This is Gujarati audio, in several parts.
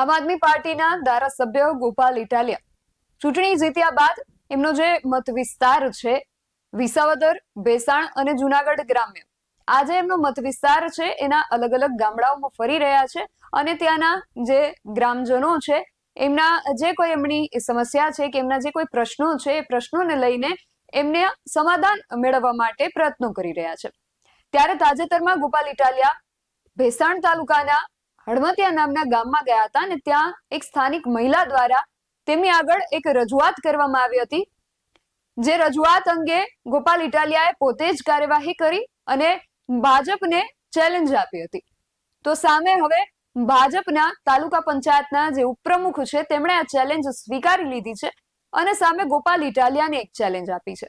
આમ આદમી પાર્ટીના ધારાસભ્ય ગોપાલ ઇટાલિયા. ચૂંટણી જીત્યા બાદ એમનો જે મત વિસ્તાર છે, વિસાવદર, ભેસાણ અને જુનાગઢ ગ્રામ્ય આ જે એમનો મત વિસ્તાર છે, એના અલગ અલગ ગામડાઓમાં ફરી રહ્યા છે અને ત્યાંના જે ગ્રામજનો છે, એમના જે કોઈ એમની સમસ્યા છે કે એમના જે કોઈ પ્રશ્નો છે, એ પ્રશ્નોને લઈને એમને સમાધાન મેળવવા માટે પ્રયત્નો કરી રહ્યા છે. ત્યારે તાજેતરમાં ગોપાલ ઇટાલિયા ભેસાણ તાલુકાના હળમતિયા નામના ગામમાં ગયા હતા અને ત્યાં એક સ્થાનિક મહિલા દ્વારા તેમની આગળ એક રજૂઆત કરવામાં આવી હતી. જે રજૂઆત અંગે ગોપાલ ઇટાલિયાએ પોતે જ કાર્યવાહી કરી અને ભાજપને ચેલેન્જ આપી હતી. તો સામે હવે ભાજપના તાલુકા પંચાયતના જે ઉપપ્રમુખ છે, તેમણે આ ચેલેન્જ સ્વીકારી લીધી છે અને સામે ગોપાલ ઇટાલિયાને એક ચેલેન્જ આપી છે.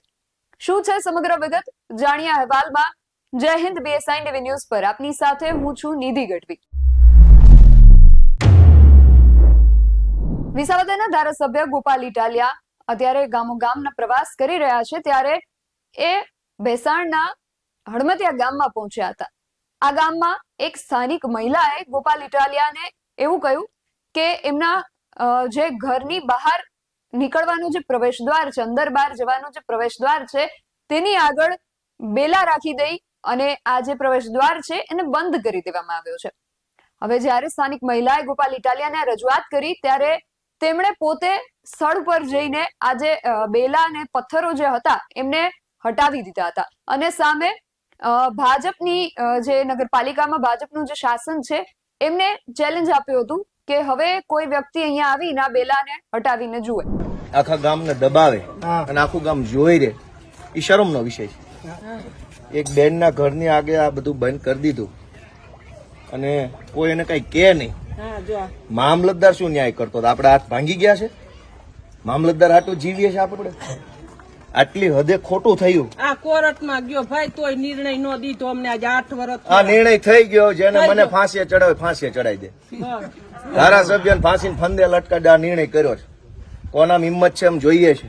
શું છે સમગ્ર વિગત? જાણીએ અહેવાલમાં જય હિન્દ બીએસઆઈ ટીવી ન્યૂઝ પર. આપની સાથે હું છું નિધિ ગઢવી. વિસાવદરના ધારાસભ્ય ગોપાલ ઇટાલિયા અત્યારે ગામો ગામના પ્રવાસ કરી રહ્યા છે ત્યારે એ ભેસાણના હળમતિયા ગામમાં પહોંચ્યા હતા. આ ગામમાં એક સ્થાનિક મહિલાએ ગોપાલ ઇટાલિયાને એવું કહ્યું કે એમના જે ઘરની બહાર નીકળવાનું જે પ્રવેશ દ્વાર છે, અંદર બહાર જવાનું જે પ્રવેશ દ્વાર છે, તેની આગળ બેલા રાખી દઈ અને આ જે પ્રવેશ દ્વાર છે એને બંધ કરી દેવામાં આવ્યો છે. હવે જ્યારે સ્થાનિક મહિલાએ ગોપાલ ઇટાલિયાને રજૂઆત કરી ત્યારે તેમણે પોતે સ્થળ પર જઈને આ જે બેલા અને પથ્થરો જે હતા એમને હટાવી દીધા હતા. અને સામે ભાજપની જે નગરપાલિકામાં ભાજપનું જે શાસન છે એમને ચેલેન્જ આપ્યું હતું કે હવે કોઈ વ્યક્તિ અહીંયા આવીને આ બેલાને હટાવીને જુએ. આખા ગામને દબાવે અને આખું ગામ જોઈ રે એ શરમનો વિષય છે. એક બેનના ઘરની આગે આ બધું બંધ કરી દીધું. અને કોઈ એને કઈ કે નહીં. મામલતદાર શું ન્યાય કરતો? આપડા હાથ ભાંગી ગયા છે? મામલતદાર હાટું જીવીએ છે આપણે? આટલી હદે ખોટું થયું. આ કોર્ટમાં ગયો ભાઈ તોય નિર્ણય નો દીધો અમને આજે આઠ વર્ષ આ નિર્ણય થઈ ગયો જેને મને ફાંસી ફાંસીએ ચડાવે ફાંસીએ ચડાવી દે. ધારાસભ્ય ફાંસી ફંદે લટકાડે આ નિર્ણય કર્યો છે. કોના હિંમત છે એમ જોઈએ છે.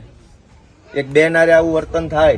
એક બેન હારે આવું વર્તન થાય.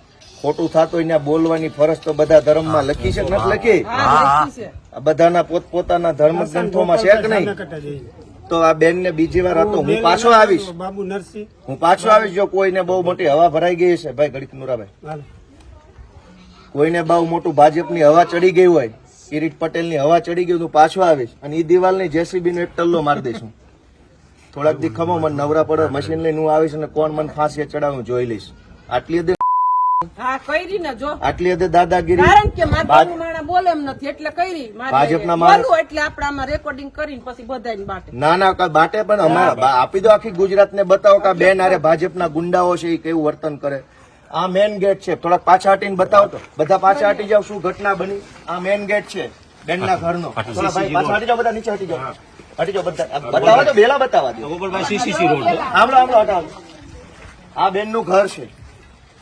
ખોટું થતું ને બોલવાની ફરજ તો બધા ધર્મમાં લખી છે નથી લખી? બધાના પોતપોતાના ધર્મ ગ્રંથોમાં છે કે નહીં? તો આ બેન ને બીજી વાર હતો હું પાછો આવીશ. બાબુ નરસિંહ. હું પાછો આવીશ જો કોઈને બહુ મોટી હવા ભરાઈ ગઈ છે ભાઈ ગણિત નુરાભાઈ. કોઈને બહુ મોટું ભાજપની હવા ચડી ગઈ હોય કિરીટ પટેલની હવા ચડી ગયું હું પાછો આવીશ. અને એ દિવાલની જેસીબી નો એક ટલ્લો મારી દઈશ હું. થોડાક દી ખમો મને નવરા પડે મશીન લઈને હું આવીશ અને કોણ મને ફાંસી ચડાવું જોઈ લઈશ. આટલી ને આટલી હદે દાદાગીરી. કારણ કે મારા ભાજ- બાપુ માણા બોલે એમ નથી એટલે કરી ભાજપના માણસ- એટલે આપણે આમાં રેકોર્ડિંગ કરીને પછી બધાને બાટે. ના ના બાટે પણ અમારા આપી દો આખી ગુજરાત ને બતાવો કે બેન આરે ભાજપના ગુંડાઓ છે એ કેવું વર્તન કરે. આ મેન ગેટ છે. થોડાક પાછા હટીને બતાવો. તો બધા પાછા હટી જાવ શું ઘટના બની? આ મેન ગેટ છે બેનના ઘરનો. થોડા ભાઈ પાછા હટી જાવ બધા નીચે હટી જાવ હટી બધા. બતાવો તો બેલા. બતાવવા દો. આમળો આમળો હટાવો. આ બેનનું ઘર છે.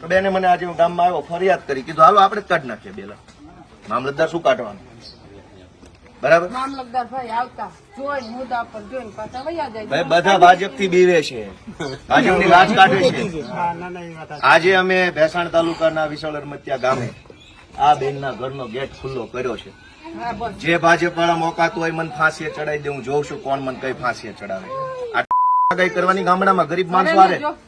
તો બેને મને આજે હું ગામમાં આવ્યો ફરિયાદ કરી. કીધું હાલો આપણે કાઢ નાખીએ બેલા. મામલતદાર શું કાઢવાનું? બરાબર? મામલતદાર ભાઈ આવતા. જોઈને મુદ્દા પર જોઈને પાછા વયા જાય. ભાઈ બધા ભાજપથી બીવે છે. ભાજપની લાજ કાઢે છે. આજે અમે ભેસાણ તાલુકાના વિશાળ અરમતિયા ગામે આ બેનના ઘરનો ગેટ ખુલ્લો કર્યો છે. જે ભાજપ વાળા મોકાતું હોય મને ફાંસીએ ચડાવી દે હું જોઉં છું કોણ મને કઈ ફાંસીએ ચડાવે. આ કઈ કરવાની ગામડામાં? ગરીબ માણસો હારે. જો હાલે ને એટલે આ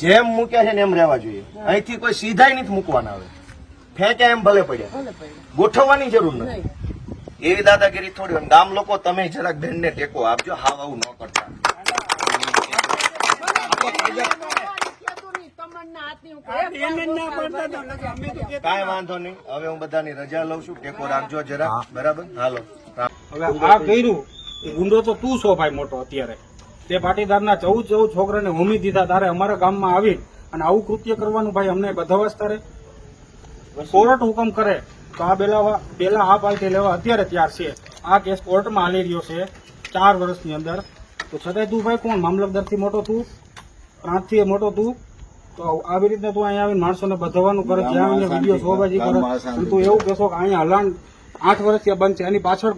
જેમ મૂક્યા છે ને એમ રહેવા જોઈએ. અહીંથી કોઈ સીધા નથી મૂકવાના આવે ફેંક્યા એમ ભલે પડ્યા ગોઠવવાની જરૂર નથી. એવી દાદાગીરી થોડી. ગામ લોકો તમે જરાક બેનને ટેકો આપજો હાવ આવું ન કરતા. કાંઈ વાંધો નહીં. હવે હું બધાની રજા લઉં છું. ટેકો રાખજો જરા બરાબર? હાલો. હવે આ કર્યું. ગુંડો તો તું છો ભાઈ મોટો અત્યારે. તે પાટીદારના ચૌદ ચૌદ છોકરાને હોમી દીધા તારે અમારા ગામમાં આવી અને આવું કૃત્ય કરવાનું ભાઈ અમને બધાવસ તારે કોર્ટ હુકમ કરે તો આ બેલા પેલા આ પાલટી લેવા અત્યારે ત્યાર છે. આ કેસ કોર્ટમાં હાલી રહ્યો છે ચાર વર્ષની અંદર. તો છતાંય તું ભાઈ કોણ? મામલતદારથી મોટો તું? પ્રાંતથી મોટો તું? તો આવી રીતે તું અહીંયા આવીને માણસોને બધાવાનું કરે ત્યાં આવીને વીડિયો શોબાજી કરે. તું એવું કહેશો કે અહીંયા હલાણ આઠ વર્ષથી બંધ છે. એની પાછળ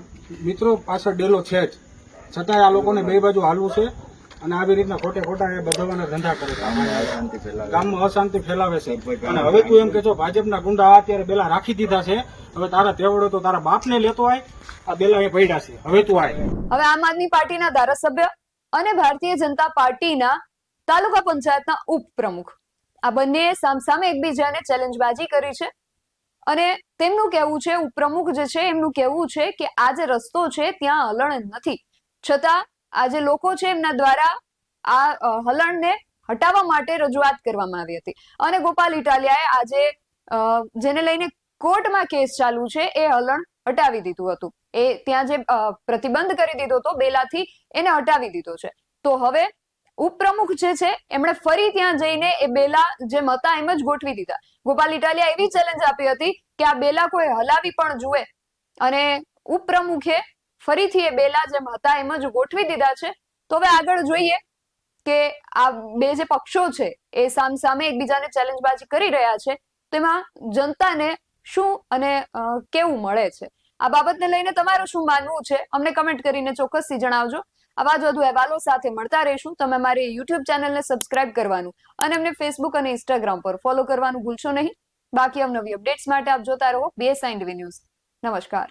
મિત્રો પાછળ ડેલો છે જ. છતાંય આ લોકોને બે બાજુ હાલવું છે અને આવી રીતના ખોટે ખોટા એ બધાવાના ધંધા કરે છે. ગામમાં અશાંતિ ફેલાવે છે. અને હવે તું એમ કે છો ભાજપના ગુંડા અત્યારે બેલા રાખી દીધા છે. હવે તારા તેવડો તો તારા બાપને લેતો આય આ બેલા એ પડ્યા છે. હવે તું આય. હવે આમ આદમી પાર્ટીના ધારાસભ્ય અને ભારતીય જનતા પાર્ટીના તાલુકા પંચાયતના ઉપપ્રમુખ. આ બંને સામસામે એકબીજાને ચેલેન્જબાજી કરી છે. અને તેમનું કહેવું છે ઉપપ્રમુખ જે છે એમનું કહેવું છે કે આ જે રસ્તો છે ત્યાં અલણ નથી. છતાં આજે લોકો છે એમના દ્વારા આ હલણને હટાવવા માટે રજૂઆત કરવામાં આવી હતી. અને ગોપાલ ઇટાલિયાએ આજે જેને લઈને કોર્ટમાં કેસ ચાલુ છે, એ હલણ હટાવી દીધું હતું. એ ત્યાં જે પ્રતિબંધ કરી દીધો હતો, બેલાથી એને હટાવી દીધો છે. તો હવે ઉપપ્રમુખ જે છે, એમણે ફરી ત્યાં જઈને એ બેલા જે મતા એમ જ ગોઠવી દીધા. ગોપાલ ઇટાલિયા એવી ચેલેન્જ આપી હતી કે આ બેલા કોઈ હલાવી પણ જુએ. અને ઉપપ્રમુખે ફરીથી એ બેલા જેમ હતા એમ જ ગોઠવી દીધા છે. તો હવે આગળ જોઈએ કે આ બે જે પક્ષો છે એ સામસામે એકબીજાને ચેલેન્જબાજી કરી રહ્યા છે. તેમાં જનતાને શું અને કેવું મળે છે? આ બાબતને લઈને તમારું શું માનવું છે? અમને કમેન્ટ કરીને ચોક્કસથી જણાવજો. આવા જ વધુ અહેવાલો સાથે મળતા રહીશું. તમે મારી યુટ્યુબ ચેનલને સબસ્ક્રાઇબ કરવાનું અને અમને ફેસબુક અને ઇન્સ્ટાગ્રામ પર ફોલો કરવાનું ભૂલશો નહીં. બાકી અવનવી અપડેટ્સ માટે આપ જોતા રહો. બીએસઆઈ ટીવી ન્યૂઝ નમસ્કાર.